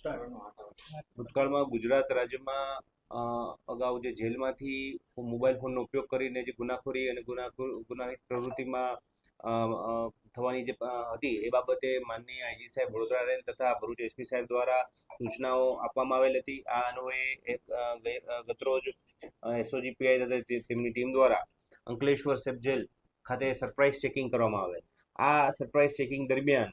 ભૂતકાળમાં ગુજરાત રાજ્યમાં અગાઉ જે જેલમાંથી મોબાઈલ ફોનનો ઉપયોગ કરીને જે ગુનાખોરી અને ગુનાખોર ગુનાહિત પ્રવૃત્તિમાં થવાની જે હતી એ બાબતે માનનીય આઈજી સાહેબ વડોદરા રેન્જ તથા ભરૂચ એસપી સાહેબ દ્વારા સૂચનાઓ આપવામાં આવેલ હતી. આ અન્વયે એક ગતરોજ એસઓજી પીઆઈ તથા તેમની ટીમ દ્વારા અંકલેશ્વર સેબ જેલ ખાતે સરપ્રાઇઝ ચેકિંગ કરવામાં આવેલ. આ સરપ્રાઇઝ ચેકિંગ દરમિયાન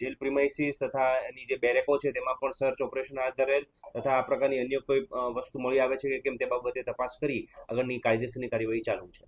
જેલ પ્રિમાઇસીસ તથા એની જે બેરેકો છે તેમાં પણ સર્ચ ઓપરેશન હાથ ધરેલ તથા આ પ્રકારની અન્ય કોઈ વસ્તુ મળી આવે છે કે કેમ તે બાબતે તપાસ કરી આગળની કાયદેસરની કાર્યવાહી ચાલુ છે.